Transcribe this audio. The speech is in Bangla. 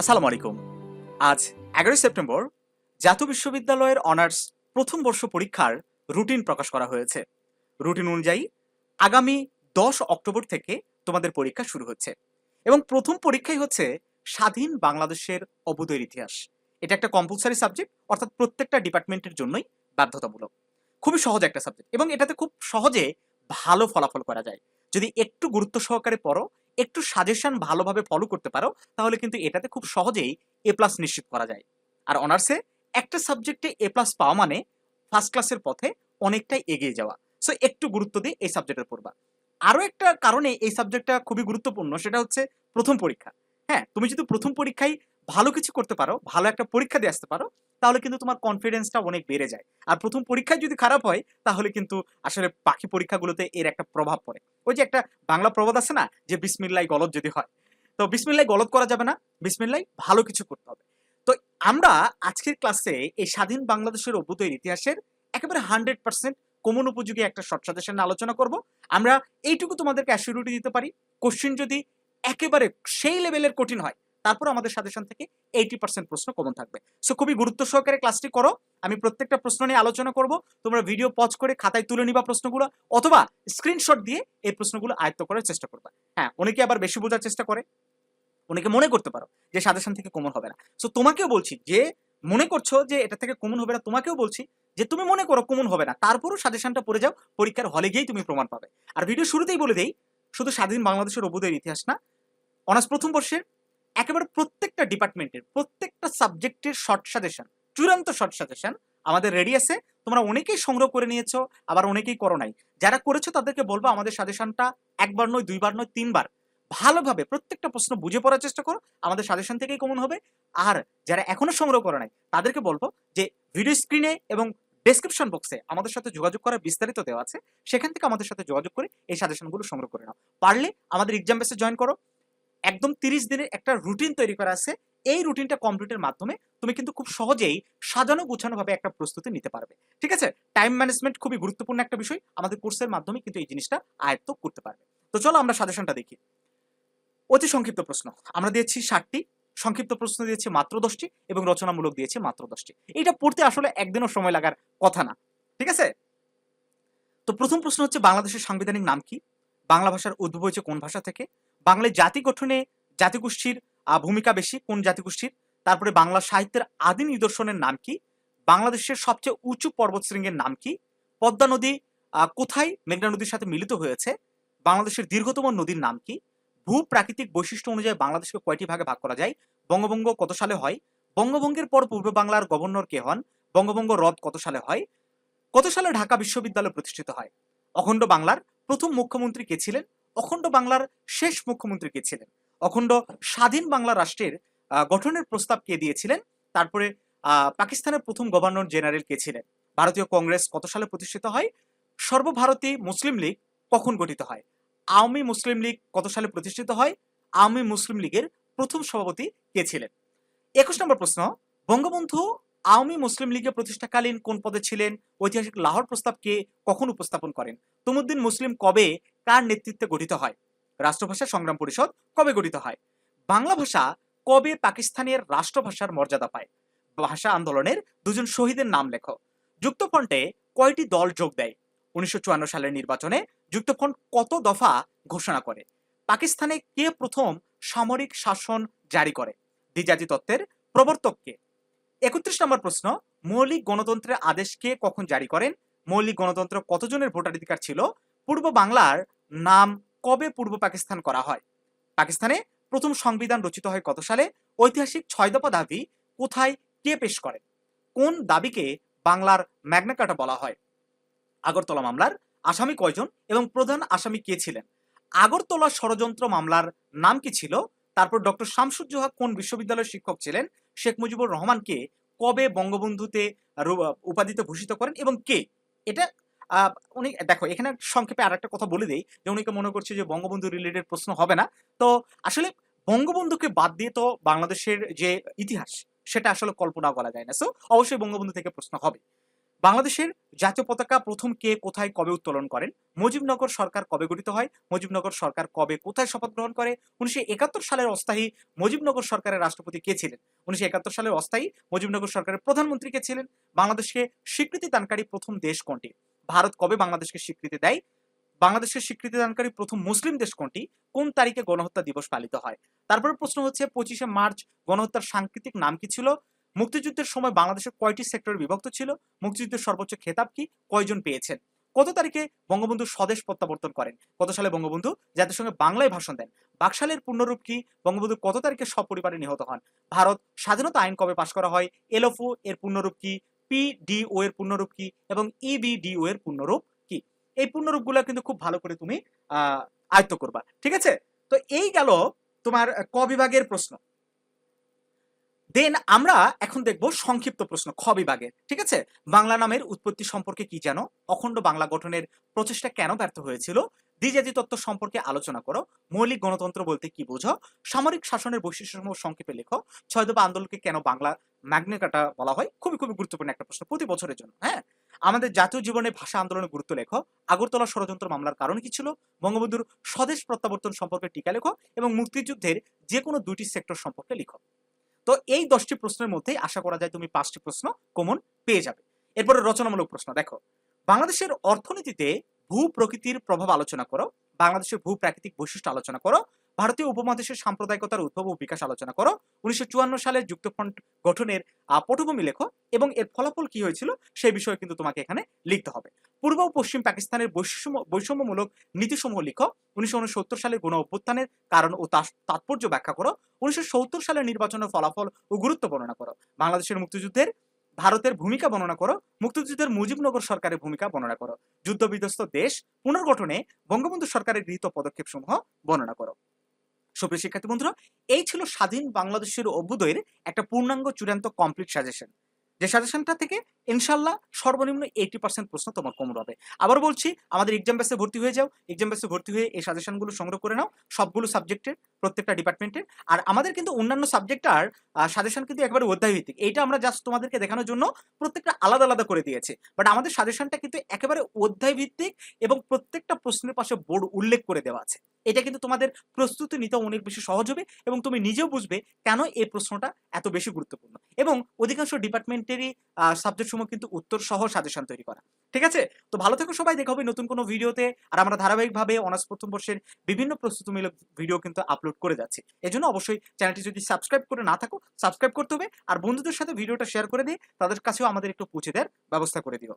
আসসালামু আলাইকুম। আজ এগারোই সেপ্টেম্বর জাতীয় বিশ্ববিদ্যালয়ের অনার্স প্রথম বর্ষ পরীক্ষার রুটিন প্রকাশ করা হয়েছে। রুটিন অনুযায়ী আগামী দশ অক্টোবর থেকে তোমাদের পরীক্ষা শুরু হচ্ছে এবং প্রথম পরীক্ষাই হচ্ছে স্বাধীন বাংলাদেশের অবুদয়ের ইতিহাস। এটা একটা কম্পালসারি সাবজেক্ট অর্থাৎ প্রত্যেকটা ডিপার্টমেন্টের জন্যই বাধ্যতামূলক। খুবই সহজ একটা সাবজেক্ট এবং এটাতে খুব সহজে ভালো ফলাফল করা যায়। যদি একটু গুরুত্ব সহকারে পড়ো একটু সাজেশন ভালোভাবে ফলো করতে পারো, তাহলে কিন্তু এটাতে খুব সহজেই এ প্লাস নিশ্চিত করা যায়। আর অনার্সে একটা সাবজেক্টে এ প্লাস পাওয়া মানে ফার্স্ট ক্লাসের পথে অনেকটাই এগিয়ে যাওয়া। সো একটু গুরুত্ব দিয়ে এই সাবজেক্টের পড়বা। আরও একটা কারণে এই সাবজেক্টটা খুবই গুরুত্বপূর্ণ, সেটা হচ্ছে প্রথম পরীক্ষা। হ্যাঁ তুমি যদি প্রথম পরীক্ষায় ভালো কিছু করতে পারো, ভালো একটা পরীক্ষা দিয়ে আসতে পারো তাহলে কিন্তু তোমার কনফিডেন্সটা অনেক বেড়ে যায়। আর প্রথম পরীক্ষায় যদি খারাপ হয়, তাহলে কিন্তু আসলে বাকি পরীক্ষাগুলোতে এর একটা প্রভাব পড়ে। ওই যে একটা বাংলা প্রবাদ আছে না, যে বিসমিল্লাই গলত যদি হয়। তো বিসমিল্লাই গলত করা যাবে না বিসমিল্লাই ভালো কিছু করতে হবে। তো আমরা আজকের ক্লাসে এই স্বাধীন বাংলাদেশের অভ্যুদয়ের ইতিহাসের একেবারে হান্ড্রেড পার্সেন্ট কমন উপযোগী একটা শর্ট সাজেশন আলোচনা করব। আমরা এইটুকু তোমাদেরকে অ্যাসিউরিটি দিতে পারি। কোশ্চিন যদি একেবারে সেই লেভেলের কঠিন হয় তারপর আমাদের সাজেশন থেকে এইটি পার্সেন্ট প্রশ্ন কমন থাকবে। সো খুবই গুরুত্ব সহকারে ক্লাসটি করো। আমি প্রত্যেকটা প্রশ্ন নিয়ে আলোচনা করব। তোমরা ভিডিও পজ করে খাতায় তুলে নিবা প্রশ্নগুলো, অথবা স্ক্রিনশট দিয়ে এই প্রশ্নগুলো আয়ত্ত করার চেষ্টা করবা। হ্যাঁ অনেকে আবার বেশি বোঝার চেষ্টা করে। অনেকে মনে করতে পারো যে সাজেশন থেকে কমন হবে না। সো তোমাকেও বলছি যে, মনে করছ যে এটা থেকে কমন হবে না, তোমাকেও বলছি যে তুমি মনে করো কমন হবে না, তারপরও সাজেশনটা পড়ে যাও, পরীক্ষার হলে গিয়েই তুমি প্রমাণ পাবে। আর ভিডিও শুরুতেই বলে দেই, শুধু স্বাধীন বাংলাদেশের অবুদের ইতিহাস না অনার্স প্রথম বর্ষের একেবারে প্রত্যেকটা ডিপার্টমেন্টের, প্রত্যেকটা সাবজেক্টের শর্ট সাজেশন চূড়ান্ত শর্ট সাজেশন আমাদের রেডি আছে। তোমরা অনেকেই সংগ্রহ করে নিয়েছো, আবার অনেকেই করো নাই। যারা করেছ তাদেরকে বলব আমাদের সাজেশনটা একবার নয়, দুইবার নয়, তিনবার। ভালোভাবে প্রত্যেকটা প্রশ্ন বুঝে পড়ার চেষ্টা করো, আমাদের সাজেশন থেকেই কমন হবে। আর যারা এখনও সংগ্রহ করে নাই, তাদেরকে বলব যে ভিডিও স্ক্রিনে এবং ডেসক্রিপশন বক্সে আমাদের সাথে যোগাযোগ করার বিস্তারিত দেওয়া আছে। সেখান থেকে আমাদের সাথে যোগাযোগ করে এই সাজেশনগুলো সংগ্রহ করে নাও। পারলে আমাদের এক্সাম বেসে জয়েন করো। একদম তিরিশ দিনের একটা রুটিন তৈরি করা আছে। এই রুটিনটা কমপ্লিটের মাধ্যমে তুমি কিন্তু খুব সহজেই সাজানো গুছানো ভাবে একটা প্রস্তুতি নিতে পারবে। ঠিক আছে? টাইম ম্যানেজমেন্ট খুবই গুরুত্বপূর্ণ একটা বিষয়। আমাদের কোর্সের মাধ্যমে কিন্তু এই জিনিসটা আয়ত্ত করতে পারবে। তো চলো আমরা সাজেশনটা দেখি। অতি সংক্ষিপ্ত প্রশ্ন। আমরা দিয়েছি ষাটটি। সংক্ষিপ্ত প্রশ্ন দিয়েছে মাত্র দশটি এবং রচনামূলক দিয়েছে মাত্র দশটি। এটা পড়তে আসলে একদিনও সময় লাগার কথা না। ঠিক আছে? তো প্রথম প্রশ্ন হচ্ছে, বাংলাদেশের সাংবিধানিক নাম কি? বাংলা ভাষার উদ্ভব হয়েছে কোন ভাষা থেকে? বাংলায় জাতি গঠনে জাতিগোষ্ঠীর ভূমিকা বেশি, কোন জাতিগোষ্ঠীর? তারপরে বাংলা সাহিত্যের আদি নিদর্শনের নাম কি? বাংলাদেশের সবচেয়ে উঁচু পর্বতশৃঙ্গের নাম কি? পদ্মা নদী কোথায় মেঘনা নদীর সাথে মিলিত হয়েছে? বাংলাদেশের দীর্ঘতম নদীর নাম কি? ভূ প্রাকৃতিক বৈশিষ্ট্য অনুযায়ী বাংলাদেশকে কয়টি ভাগে ভাগ করা যায়? বঙ্গভঙ্গ কত সালে হয়? বঙ্গভঙ্গের পর পূর্ব বাংলার গভর্নর কে হন? বঙ্গভঙ্গ রদ কত সালে হয়? কত সালে ঢাকা বিশ্ববিদ্যালয় প্রতিষ্ঠিত হয়? অখণ্ড বাংলার প্রথম মুখ্যমন্ত্রী কে ছিলেন? অখণ্ড বাংলার শেষ মুখ্যমন্ত্রী কে ছিলেন? অখণ্ড স্বাধীন বাংলা রাষ্ট্রের গঠনের প্রস্তাব কে দিয়েছিলেন? তারপরে পাকিস্তানের প্রথম গভর্নর জেনারেল কে ছিলেন? ভারতীয় কংগ্রেস কত সালে প্রতিষ্ঠিত হয়? সর্বভারতীয় মুসলিম লীগ কখন গঠিত হয়? আওয়ামী মুসলিম লীগ কত সালে প্রতিষ্ঠিত হয়? আওয়ামী মুসলিম লীগের প্রথম সভাপতি কে ছিলেন? একুশ নম্বর প্রশ্ন, বঙ্গবন্ধু আওয়ামী মুসলিম লীগের প্রতিষ্ঠাকালীন কোন পদে ছিলেন? ঐতিহাসিক লাহোর প্রস্তাবকে কখন উপস্থাপন করেন? তমুদ্দিন মুসলিম কবে কার নেতৃত্বে গঠিত হয়? রাষ্ট্রভাষা সংগ্রাম পরিষদ কবে গঠিত হয়? বাংলা ভাষা কবে পাকিস্তানের রাষ্ট্রভাষার মর্যাদা পায়? ভাষা আন্দোলনের দুজন শহীদের নাম লেখো। যুক্তফ্রন্টে কয়টি দল যোগ দেয়? উনিশশো সালের নির্বাচনে যুক্তফ্রন্ট কত দফা ঘোষণা করে? পাকিস্তানে কে প্রথম সামরিক শাসন জারি করে? দ্বিজাতি তত্ত্বের প্রবর্তককে একত্রিশ নম্বর প্রশ্ন, মৌলিক গণতন্ত্রের আদেশ কে কখন জারি করেন? মৌলিক গণতন্ত্র কতজনের ভোটাধিকার ছিল? পূর্ব বাংলার নাম কবে পূর্ব পাকিস্তান করা হয়? পাকিস্তানে প্রথম সংবিধান রচিত হয় কত সালে? ঐতিহাসিক ছয় দফা দাবি কোথায়, কে পেশ করে? কোন দাবিকে বাংলার ম্যাগনাকাটা বলা হয়? আগরতলা মামলার আসামি কয়জন এবং প্রধান আসামি কে ছিলেন? আগরতলা ষড়যন্ত্র মামলার নাম কি ছিল? তারপর ডক্টর শামসুজ্জোহা কোন বিশ্ববিদ্যালয়ের শিক্ষক ছিলেন? শেখ মুজিবুর রহমানকে কবে বঙ্গবন্ধুতে উপাধিতে ভূষিত করেন এবং কে? এটা উনি, দেখো এখানে সংক্ষেপে আর একটা কথা বলে দেই যে উনিকে মনে করছে যে বঙ্গবন্ধু রিলেটেড প্রশ্ন হবে না। তো আসলে বঙ্গবন্ধুকে বাদ দিয়ে তো বাংলাদেশের যে ইতিহাস, সেটা আসলে কল্পনা করা যায় না। সো অবশ্যই বঙ্গবন্ধু থেকে প্রশ্ন হবে। বাংলাদেশের জাতীয় পতাকা প্রথম কে কোথায় কবে উত্তোলন করেন? মুজিবনগর সরকার কবে গঠিত হয়? মুজিবনগর সরকার কবে কোথায় শপথ গ্রহণ করে? উনিশশো একাত্তর সালের অস্থায়ী মুজিবনগর সরকারের রাষ্ট্রপতি কে ছিলেন? উনিশশো একাত্তর সালের অস্থায়ী মুজিবনগর সরকারের প্রধানমন্ত্রী কে ছিলেন? বাংলাদেশকে স্বীকৃতি দানকারী প্রথম দেশ কোনটি? ভারত কবে বাংলাদেশকে স্বীকৃতি দেয়? বাংলাদেশের স্বীকৃতি দানকারী প্রথম মুসলিম দেশ কোনটি? কোন তারিখে গণহত্যা দিবস পালিত হয়? তারপরে প্রশ্ন হচ্ছে, পঁচিশে মার্চ গণহত্যার সাংকেতিক নাম কি ছিল? মুক্তিযুদ্ধের সময় বাংলাদেশের কয়টি সেক্টরে বিভক্ত ছিল? মুক্তিযুদ্ধের সর্বোচ্চ খেতাব কি? কয়জন পেয়েছেন? কত তারিখে বঙ্গবন্ধু স্বদেশ প্রত্যাবর্তন করেন? কত সালে বঙ্গবন্ধু? জাতির সঙ্গে বাংলায় ভাষণ দেন। বাকশালের পূর্ণরূপ কি? বঙ্গবন্ধু কত তারিখে সপরিবারে নিহত হন? ভারত স্বাধীনতা আইন কবে পাশ করা হয়? এলওফু এর পূর্ণরূপ কি? পিডিও এর পূর্ণরূপ কি এবং ইবিডিও এর পূর্ণরূপ কি? এই পূর্ণরূপগুলো কিন্তু খুব ভালো করে তুমি আয়ত্ত করবা, ঠিক আছে? তো এই গেল তোমার ক বিভাগের প্রশ্ন। দেন আমরা এখন দেখব সংক্ষিপ্ত প্রশ্ন, খ বিভাগের, ঠিক আছে? বাংলা নামের উৎপত্তি সম্পর্কে কি জানো? অখণ্ড বাংলা গঠনের প্রচেষ্টা কেন ব্যর্থ হয়েছিল? দ্বিজাতি তত্ত্ব সম্পর্কে আলোচনা করো। মৌলিক গণতন্ত্র বলতে কি বোঝো? সামরিক শাসনের বৈশিষ্ট্যসমূহ সংক্ষেপে লেখো। ছয় দফা আন্দোলনকে কেন বাংলা ম্যাগনেকাটা বলা হয়? খুবই খুবই গুরুত্বপূর্ণ একটা প্রশ্ন প্রতি বছরের জন্য হ্যাঁ? আমাদের জাতীয় জীবনে ভাষা আন্দোলনের গুরুত্ব লেখো। আগরতলা ষড়যন্ত্র মামলার কারণ কি ছিল? বঙ্গবন্ধুর স্বদেশ প্রত্যাবর্তন সম্পর্কে টিকা লেখো এবং মুক্তিযুদ্ধের যে কোনো দুইটি সেক্টর সম্পর্কে লিখো। তো এই দশটি প্রশ্নের মধ্যেই আশা করা যায় তুমি পাঁচটি প্রশ্ন কমন পেয়ে যাবে। এরপরে রচনামূলক প্রশ্ন, দেখো। বাংলাদেশের অর্থনীতিতে ভূ প্রকৃতির প্রভাব আলোচনা করো, বাংলাদেশের ভূ প্রাকৃতিক বৈশিষ্ট্য আলোচনা করো, ভারতীয় উপমহাদেশের সাম্প্রদায়িকতার উদ্ভব ও বিকাশ আলোচনা করো, উনিশশো চুয়ান্ন সালে যুক্তফ্রন্ট গঠনের পটভূমি লেখো এবং এর ফলাফল কি হয়েছিল সেই বিষয়ে কিন্তু তোমাকে এখানে লিখতে হবে। পূর্ব ও পশ্চিম পাকিস্তানের বৈষম্য, বৈষম্যমূলক নীতিসমূহ লিখো, উনিশশো উনসত্তর সালে গণ অভ্যুত্থানের কারণ ও তাৎপর্য ব্যাখ্যা করো, উনিশশো সত্তর সালের নির্বাচনের ফলাফল ও গুরুত্ব বর্ণনা করো। বাংলাদেশের মুক্তিযুদ্ধের ভারতের ভূমিকা বর্ণনা করো, মুক্তিযুদ্ধের মুজিবনগর সরকারের ভূমিকা বর্ণনা করো, যুদ্ধবিধ্বস্ত দেশ পুনর্গঠনে বঙ্গবন্ধু সরকারের গৃহীত পদক্ষেপ সমূহ বর্ণনা করো। সুপ্রিয় শিক্ষার্থী বন্ধুরা, এই ছিল স্বাধীন বাংলাদেশের অভ্যুদয়ের একটা পূর্ণাঙ্গ চূড়ান্ত কমপ্লিট সাজেশন যে সাজেশনটা থেকে ইনশাল্লাহ সর্বনিম্ন এইটি পার্সেন্ট প্রশ্ন তোমার কমন হবে। আবার বলছি, আমাদের এক্সাম বেসে ভর্তি হয়ে যাও। এক্সাম বেসে ভর্তি হয়ে এই সাজেশনগুলো সংগ্রহ করে নাও। সবগুলো সাবজেক্টের প্রত্যেকটা ডিপার্টমেন্টের আর আমাদের কিন্তু অন্যান্য সাবজেক্টার সাজেশন কিন্তু একবারে অধ্যায় ভিত্তিক এইটা আমরা জাস্ট তোমাদেরকে দেখানোর জন্য প্রত্যেকটা আলাদা আলাদা করে দিয়েছি। বাট আমাদের সাজেশনটা কিন্তু একেবারে অধ্যায়ভিত্তিক এবং প্রত্যেকটা প্রশ্নের পাশে বোর্ড উল্লেখ করে দেওয়া আছে। এটা কিন্তু তোমাদের প্রস্তুতি নিতে অনেক বেশি সহজ হবে এবং তুমি নিজেও বুঝবে কেন এই প্রশ্নটা এত বেশি গুরুত্বপূর্ণ। এবং অধিকাংশ ডিপার্টমেন্টেরই সাবজেক্ট সমূহ কিন্তু উত্তর সহ সাজেশন তৈরি করা। ঠিক আছে? তো ভালো থেকো সবাই, দেখা হবে নতুন কোনো ভিডিওতে আর আমরা ধারাবাহিকভাবে অনার্স প্রথম বর্ষের বিভিন্ন প্রস্তুতিমূলক ভিডিও কিন্তু আপলোড করে যাচ্ছি। এই জন্য অবশ্যই চ্যানেলটি যদি সাবস্ক্রাইব করে না থাকো সাবস্ক্রাইব করতে হবে। আর বন্ধুদের সাথে ভিডিওটা শেয়ার করে দিয়ে তাদের কাছেও আমাদের একটু পৌঁছে দেওয়ার ব্যবস্থা করে দিও।